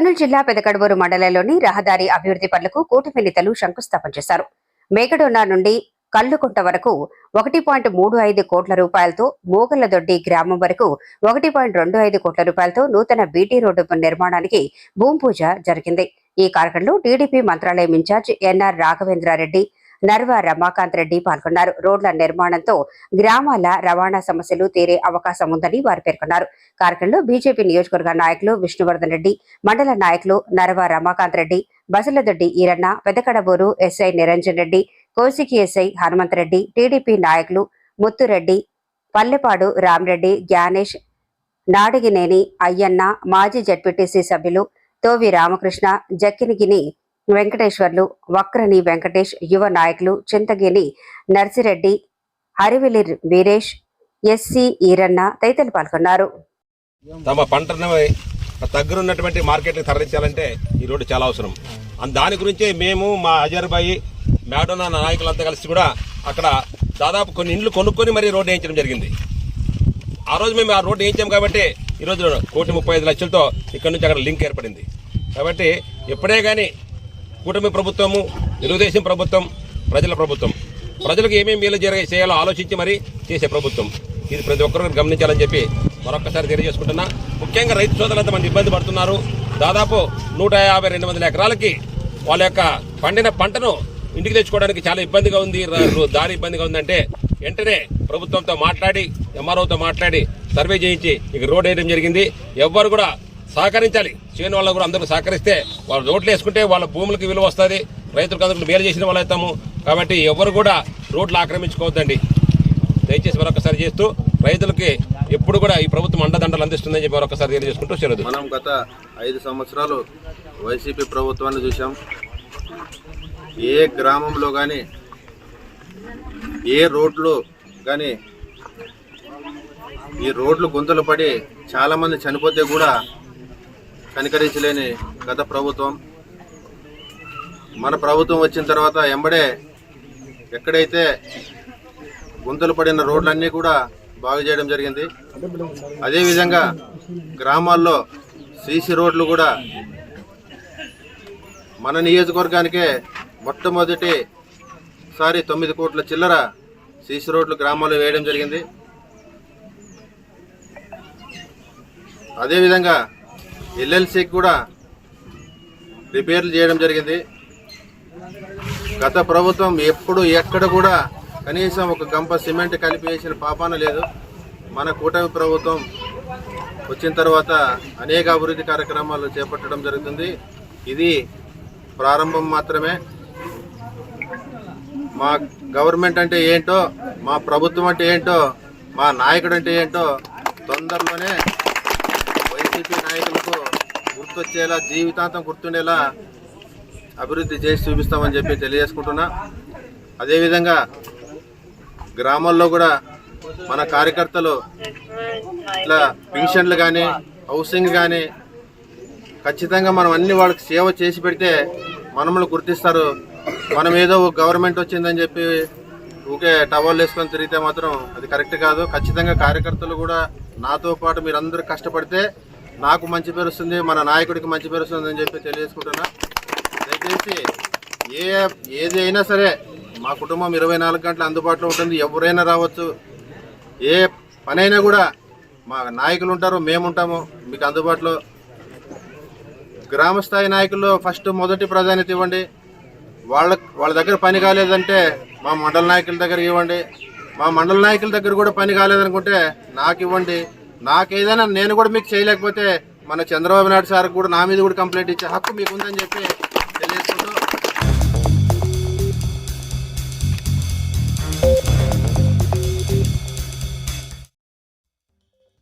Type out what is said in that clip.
కర్నూలు జిల్లా పెదకడవూరు మండలంలోని రహదారి అభివృద్ధి పనులకు కూటమి నేతలు శంకుస్థాపన చేశారు. మేకడోనా నుండి కల్లుకుంట వరకు ఒకటి పాయింట్ మూడు ఐదు కోట్ల రూపాయలతో మోగళ్ళదొడ్డి గ్రామం వరకు ఒకటి పాయింట్ రెండు ఐదు కోట్ల రూపాయలతో నూతన బీటీ రోడ్డు నిర్మాణానికి భూమి పూజ జరిగింది. ఈ కార్యక్రమంలో TDP Mantralayam in charge NR Raghavendra Reddy Narva Ramakanth Reddy పాల్గొన్నారు. రోడ్ల నిర్మాణంతో గ్రామాల రవాణా సమస్యలు తీరే అవకాశం ఉందని వారు పేర్కొన్నారు. కార్యక్రమంలో బీజేపీ నియోజకవర్గ నాయకులు విష్ణువర్ధన్ రెడ్డి మండల నాయకులు Narva Ramakant Reddy Basaladoddi Eeranna Pedakadaburu SI Niranjan Reddy Kosigi SI Hanumanth Reddy TDP నాయకులు ముత్తురెడ్డి పల్లెపాడు రామరెడ్డి జ్ఞానేష్ నాడిగినేని అయ్యన్న మాజీ జడ్పీటీసీ సభ్యులు తోవి రామకృష్ణ జక్కినిగిని వెంకటేశ్వర్లు వక్రని వెంకటేష్ యువ నాయకులు చింతగిని నర్సిరెడ్డి హరివిలి వీరేష్ ఎస్సి ఈరన్న తదితరులు పాల్గొన్నారు. తమ పంటను దగ్గరున్నటువంటి మార్కెట్కి తరలించాలంటే ఈ రోడ్డు చాలా అవసరం. దాని గురించి మేము మా అజర్బాయి మేడోనా నాయకులంతా కలిసి కూడా అక్కడ దాదాపు కొన్ని ఇండ్లు కొనుక్కొని మరీ రోడ్డు వేయించడం జరిగింది. ఆ రోజు మేము ఆ రోడ్డు వేయించాం కాబట్టి ఈరోజు కోటి ముప్పై ఐదు లక్షలతో ఇక్కడ నుంచి అక్కడ లింక్ ఏర్పడింది. కాబట్టి ఎప్పుడే కానీ కూటమి ప్రభుత్వము తెలుగుదేశం ప్రభుత్వం ప్రజల ప్రభుత్వం. ప్రజలకు ఏమేమి మేలు జరిగే చేయాలో ఆలోచించి మరి చేసే ప్రభుత్వం. ఇది ప్రతి ఒక్కరు గమనించాలని చెప్పి మరొక్కసారి తెలియజేసుకుంటున్నా. ముఖ్యంగా రైతు సోదరులంతా మంది ఇబ్బంది పడుతున్నారు. దాదాపు నూట యాభై రెండు వందల ఎకరాలకి వాళ్ళ యొక్క పండిన పంటను ఇంటికి తెచ్చుకోవడానికి చాలా ఇబ్బందిగా ఉంది. దారి ఇబ్బందిగా ఉందంటే వెంటనే ప్రభుత్వంతో మాట్లాడి ఎంఆర్ఓతో మాట్లాడి సర్వే చేయించి ఇక రోడ్ వేయడం జరిగింది. ఎవ్వరు కూడా సహకరించాలి. చేయని వాళ్ళు కూడా అందరూ సహకరిస్తే వాళ్ళు రోడ్లు వేసుకుంటే వాళ్ళ భూములకు విలువ వస్తుంది. రైతులకు అందరికీ మేలు చేసిన వాళ్ళు అవుతాము. కాబట్టి ఎవరు కూడా రోడ్లు ఆక్రమించుకోవద్దండి. దయచేసి మరొకసారి చేస్తూ రైతులకి ఎప్పుడు కూడా ఈ ప్రభుత్వం అండదండలు అందిస్తుందని చెప్పి మరొకసారి తెలియజేసుకుంటూ చెరదు మనం గత ఐదు సంవత్సరాలు వైసీపీ ప్రభుత్వాన్ని చూసాం ఏ గ్రామంలో కానీ ఏ రోడ్లు కానీ ఈ రోడ్లు గుంతలు పడి చాలామంది చనిపోతే కూడా కనికరించలేని గత ప్రభుత్వం. మన ప్రభుత్వం వచ్చిన తర్వాత ఎంబడే ఎక్కడైతే గుంతలు పడిన రోడ్లన్నీ కూడా బాగు చేయడం జరిగింది. అదేవిధంగా గ్రామాల్లో సీసీ రోడ్లు కూడా మన నియోజకవర్గానికే మొట్టమొదటి సారి తొమ్మిది కోట్ల చిల్లర సీసీ రోడ్లు గ్రామాల్లో వేయడం జరిగింది. అదేవిధంగా ఎల్ఎల్సికి కూడా రిపేర్లు చేయడం జరిగింది. గత ప్రభుత్వం ఎప్పుడు ఎక్కడ కూడా కనీసం ఒక గంప సిమెంట్ కలిపి వేసిన పాపాన లేదు. మన కూటమి ప్రభుత్వం వచ్చిన తర్వాత అనేక అభివృద్ధి కార్యక్రమాలు చేపట్టడం జరుగుతుంది. ఇది ప్రారంభం మాత్రమే. మా గవర్నమెంట్ అంటే ఏంటో మా ప్రభుత్వం అంటే ఏంటో మా నాయకుడు అంటే ఏంటో తొందరలోనే వైసీపీ నాయకులకు గుర్తొచ్చేలా జీవితాంతం గుర్తుండేలా అభివృద్ధి చేసి చూపిస్తామని చెప్పి తెలియజేసుకుంటున్నా. అదేవిధంగా గ్రామాల్లో కూడా మన కార్యకర్తలు ఇట్లా పెన్షన్లు కానీ హౌసింగ్ కానీ ఖచ్చితంగా మనం అన్ని వాళ్ళకి సేవ చేసి పెడితే మనములు గుర్తిస్తారు. మనం ఏదో గవర్నమెంట్ వచ్చిందని చెప్పి ఊకే టవల్ వేసుకొని తిరిగితే మాత్రం అది కరెక్ట్ కాదు. ఖచ్చితంగా కార్యకర్తలు కూడా నాతో పాటు మీరందరూ కష్టపడితే నాకు మంచి పేరు వస్తుంది మన నాయకుడికి మంచి పేరు వస్తుంది అని చెప్పి తెలియజేసుకుంటున్నా. దయచేసి ఏ ఏది అయినా సరే మా కుటుంబం ఇరవై నాలుగు గంటలు అందుబాటులో ఉంటుంది ఎవరైనా రావచ్చు. ఏ పనైనా కూడా మా నాయకులు ఉంటారు మేము ఉంటాము మీకు అందుబాటులో. గ్రామ స్థాయి నాయకులు ఫస్ట్ మొదటి ప్రాధాన్యత ఇవ్వండి. వాళ్ళ వాళ్ళ దగ్గర పని కాలేదంటే మా మండల నాయకుల దగ్గర ఇవ్వండి. మా మండల నాయకుల దగ్గర కూడా పని కాలేదనుకుంటే నాకు ఇవ్వండి. నాకేదైనా నేను కూడా మీకు చేయలేకపోతే మన చంద్రబాబు నాయుడు సార్ కూడా నా మీద కూడా కంప్లైంట్ ఇచ్చే హక్కు మీకు ఉందని చెప్పి తెలియదు